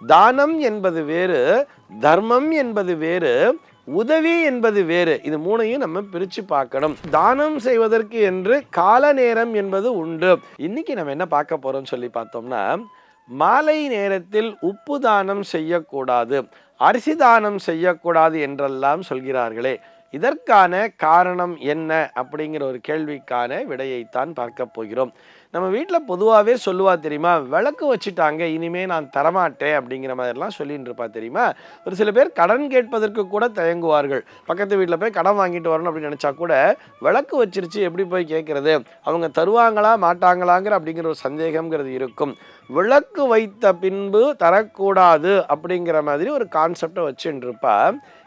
தானம் என்பது வேறு தர்மம் என்பது வேறு உதவி என்பது வேறு. இது மூணையும் நம்ம பிரித்து பார்க்கணும். தானம் செய்வதற்கு என்று கால நேரம் என்பது உண்டு. இன்னைக்கு நம்ம என்ன பார்க்க போகிறோம்னு சொல்லி பார்த்தோம்னா மாலை நேரத்தில் உப்பு தானம் செய்யக்கூடாது அரிசி தானம் செய்யக்கூடாது என்றெல்லாம் சொல்கிறார்களே. இதற்கான காரணம் என்ன அப்படிங்கிற ஒரு கேள்விக்கான விடையைத்தான் பார்க்க போகிறோம். நம்ம வீட்டில் பொதுவாகவே சொல்லுவா தெரியுமா? விளக்கு வச்சுட்டாங்க இனிமே நான் தரமாட்டேன் அப்படிங்கிற மாதிரிலாம் சொல்லிட்டு இருப்பா தெரியுமா? ஒரு சில பேர் கடன் கேட்பதற்கு கூட தயங்குவார்கள். பக்கத்து வீட்டில் போய் கடன் வாங்கிட்டு வரணும் அப்படின்னு நினச்சா கூட விளக்கு வச்சிருச்சு எப்படி போய் கேட்குறது அவங்க தருவாங்களா மாட்டாங்களாங்கிற அப்படிங்கிற ஒரு சந்தேகங்கிறது இருக்கும். விளக்கு வைத்த பின்பு தரக்கூடாது அப்படிங்கிற மாதிரி ஒரு கான்செப்டை வச்சுட்டு இருப்பா.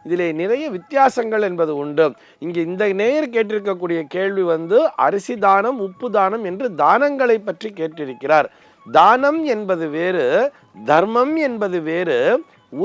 இதில் நிறைய வித்தியாசங்கள் என்பது உண்டு. இங்கே இந்த நேயர் கேட்டிருக்கக்கூடிய கேள்வி வந்து அரிசி தானம் உப்பு தானம் என்று தானங்களை பற்றி கேட்டிருக்கிறார். தானம் என்பது வேறு தர்மம் என்பது வேறு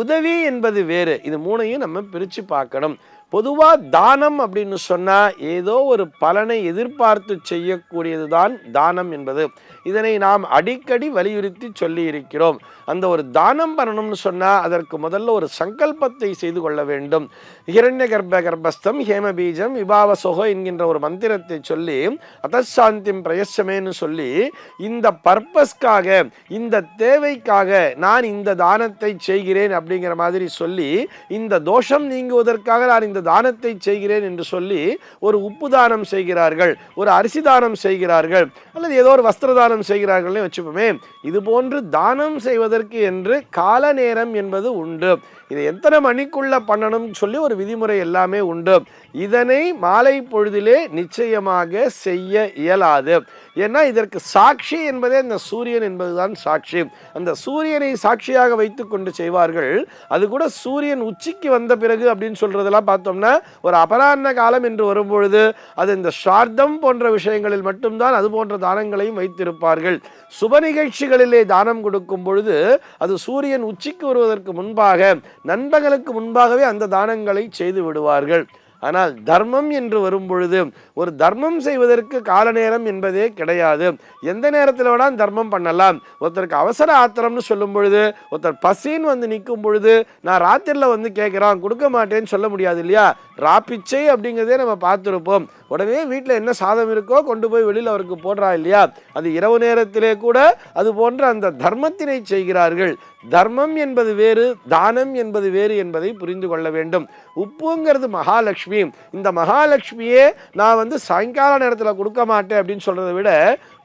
உதவி என்பது வேறு. இது மூணையும் நம்ம பிரித்து பார்க்கணும். பொதுவாக தானம் அப்படின்னு சொன்னால் ஏதோ ஒரு பலனை எதிர்பார்த்து செய்யக்கூடியது தான் தானம் என்பது. இதனை நாம் அடிக்கடி வலியுறுத்தி சொல்லி இருக்கிறோம் அந்த ஒரு தானம் பண்ணணும்னு சொன்னால் அதற்கு முதல்ல ஒரு சங்கல்பத்தை செய்து கொள்ள வேண்டும். இரண்ய கர்ப்ப கர்ப்பஸ்தம் ஹேமபீஜம் விபாவ சொகோ என்கின்ற ஒரு மந்திரத்தை சொல்லி அதசாந்திம் பிரயசமேன்னு சொல்லி இந்த பர்பஸ்க்காக இந்த தேவைக்காக நான் இந்த தானத்தை செய்கிறேன் அப்படிங்கிற மாதிரி சொல்லி இந்த தோஷம் நீங்குவதற்காக நான் இந்த தானத்தை செய்கிறேன் என்று சொல்லி ஒரு உப்பு தானம் செய்கிறார்கள் ஒரு அரிசி தானம் செய்கிறார்கள் அல்லது ஏதோ ஒரு வஸ்திர தானம் செய்கிறார்கள்னே வச்சுப்போமே இது போன்று தானம் செய்வதற்கு என்று கால நேரம் என்பது உண்டு. இதை எத்தனை மணிக்குள்ள பண்ணணும்னு சொல்லி ஒரு விதிமுறை எல்லாமே உண்டு. இதனை மாலை பொழுதிலே நிச்சயமாக செய்ய இயலாது. ஏன்னா இதற்கு சாட்சி என்பதே அந்த சூரியன் என்பதுதான் சாட்சி. அந்த சூரியனை சாட்சியாக வைத்து கொண்டு செய்வார்கள். அது கூட சூரியன் உச்சிக்கு வந்த பிறகு அப்படின்னு சொல்றதெல்லாம் பார்த்தோம்னா ஒரு அபராண்ண காலம் என்று வரும்பொழுது அது இந்த சார்த்தம் போன்ற விஷயங்களில் மட்டும்தான் அது போன்ற தானங்களையும் வைத்திருப்பார்கள். சுப நிகழ்ச்சிகளிலே தானம் கொடுக்கும் பொழுது அது சூரியன் உச்சிக்கு வருவதற்கு முன்பாக நண்பகலுக்கு முன்பாகவே அந்த தானங்களை செய்து விடுவார்கள். ஆனால் தர்மம் என்று வரும்பொழுது ஒரு தர்மம் செய்வதற்கு கால நேரம் என்பதே கிடையாது. எந்த நேரத்தில் வேணால் தர்மம் பண்ணலாம். ஒருத்தருக்கு அவசர ஆத்திரம்னு சொல்லும் பொழுது ஒருத்தர் பசின்னு வந்து நிற்கும் பொழுது நான் ராத்திரியில் வந்து கேட்குறான் கொடுக்க மாட்டேன்னு சொல்ல முடியாது இல்லையா? ராப்பிச்சை அப்படிங்கிறதே நம்ம பார்த்துருப்போம். உடனே வீட்டில் என்ன சாதம் இருக்கோ கொண்டு போய் வெளியில் அவருக்கு போடுறா இல்லையா? அது இரவு நேரத்திலே கூட அது போன்ற அந்த தர்மத்தினை செய்கிறார்கள். தர்மம் என்பது வேறு தானம் என்பது வேறு என்பதை புரிந்து கொள்ள வேண்டும். உப்புங்கிறது மகாலட்சுமி. இந்த மகாலட்சுமியே நான் வந்து சாயங்கால நேரத்தில் கொடுக்க மாட்டேன் அப்படின்னு சொல்கிறத விட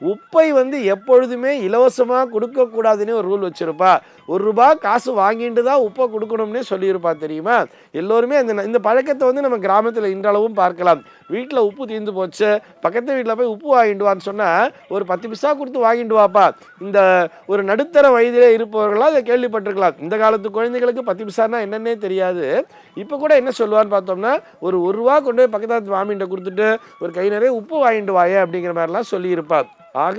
உப்பை வந்து எப்பொழுதுமே இலவசமாக கொடுக்கக்கூடாதுன்னு ஒரு ரூல் வச்சுருப்பா. ஒரு ரூபா காசு வாங்கிட்டு தான் உப்பை கொடுக்கணும்னே சொல்லியிருப்பா தெரியுமா? எல்லோருமே அந்த இந்த பழக்கத்தை வந்து நம்ம கிராமத்தில் இன்றளவும் பார்க்கலாம். வீட்டில் உப்பு தீர்ந்து போச்சு. பக்கத்து வீட்டில் போய் உப்பு வாங்கிட்டு வான்னு சொன்னால் ஒரு பத்து பிசா கொடுத்து வாங்கிட்டு வாப்பா. இந்த ஒரு நடுத்தர வயதிலே இருப்பவர்களாக அதை கேள்விப்பட்டிருக்கலாம். இந்த காலத்து குழந்தைகளுக்கு பத்து பிசானா என்னன்னே தெரியாது. இப்போ கூட என்ன சொல்லுவான்னு பார்த்தோம்னா ஒரு ஒரு ரூபா கொண்டு போய் பக்கத்து மாமின்ட்ட கொடுத்துட்டு ஒரு கை நிறைய உப்பு வாங்கிட்டு வாய அப்படிங்கிற மாதிரிலாம் சொல்லியிருப்பார். ஆக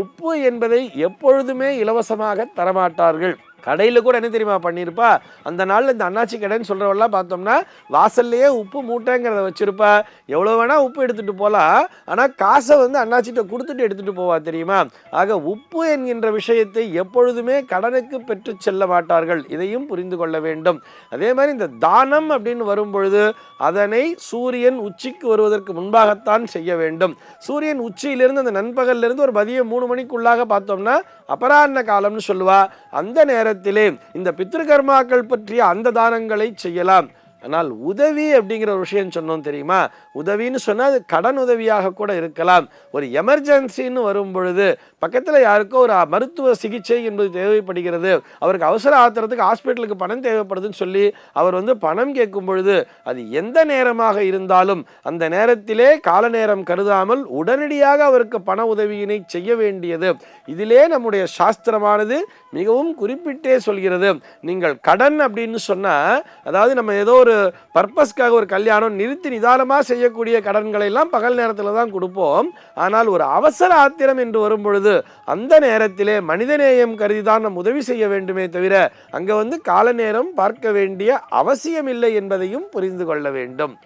உப்பு என்பதை எப்பொழுதுமே இலவசமாக தரமாட்டார்கள். கடையில் கூட என்ன தெரியுமா பண்ணியிருப்பா அந்த நாளில் இந்த அண்ணாச்சி கடைன்னு சொல்கிறவெல்லாம் பார்த்தோம்னா வாசல்லையே உப்பு மூட்டைங்கிறத வச்சுருப்பா. எவ்வளோ வேணால் உப்பு எடுத்துகிட்டு போகலாம் ஆனால் காசை வந்து அண்ணாச்சிட்ட கொடுத்துட்டு எடுத்துகிட்டு போவா தெரியுமா? ஆக உப்பு என்கின்ற விஷயத்தை எப்பொழுதுமே கடனுக்கு பெற்று செல்ல மாட்டார்கள். இதையும் புரிந்து கொள்ள வேண்டும். அதே மாதிரி இந்த தானம் அப்படின்னு வரும்பொழுது அதனை சூரியன் உச்சிக்கு வருவதற்கு முன்பாகத்தான் செய்ய வேண்டும். சூரியன் உச்சியிலிருந்து அந்த நண்பகல்லிருந்து ஒரு மதியம் மூணு மணிக்குள்ளாக பார்த்தோம்னா அபராண்ண காலம்னு சொல்லுவா. அந்த நேரம் நேரத்திலே இந்த பித்ருகர்மாக்கள் பற்றிய அந்த தானங்களை செய்யலாம். ஆனால் உதவி அப்படிங்கிற ஒரு விஷயம் சொன்னோம் தெரியுமா? உதவின்னு சொன்னால் அது கடன் உதவியாக கூட இருக்கலாம். ஒரு எமர்ஜென்சின்னு வரும் பொழுது பக்கத்தில் யாருக்கோ ஒரு மருத்துவ சிகிச்சை என்பது தேவைப்படுகிறது. அவருக்கு அவசர ஆத்திரத்துக்கு ஹாஸ்பிட்டலுக்கு பணம் தேவைப்படுதுன்னு சொல்லி அவர் வந்து பணம் கேட்கும் பொழுது அது எந்த நேரமாக இருந்தாலும் அந்த நேரத்திலே கால நேரம் கருதாமல் உடனடியாக அவருக்கு பண உதவியினை செய்ய வேண்டியது. இதிலே நம்முடைய சாஸ்திரமானது மிகவும் குறிப்பிட்டே சொல்கிறது. நீங்கள் கடன் அப்படின்னு சொன்னால் அதாவது நம்ம ஏதோ ஒரு பர்பஸ்க்காக ஒரு கல்யாணம் நிறுத்தி நிதானமாக செய்யக்கூடிய கடன்களை எல்லாம் பகல் நேரத்தில் தான் கொடுப்போம். ஆனால் ஒரு அவசர ஆத்திரம் என்று வரும் பொழுது அந்த நேரத்திலே மனிதநேயம் கருதி தான் நம் உதவி செய்ய வேண்டுமே தவிர அங்கே வந்து கால நேரம் பார்க்க வேண்டிய அவசியம் இல்லை என்பதையும் புரிந்து கொள்ள வேண்டும்.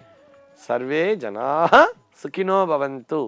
சர்வே ஜனா சுகினோ பவந்து.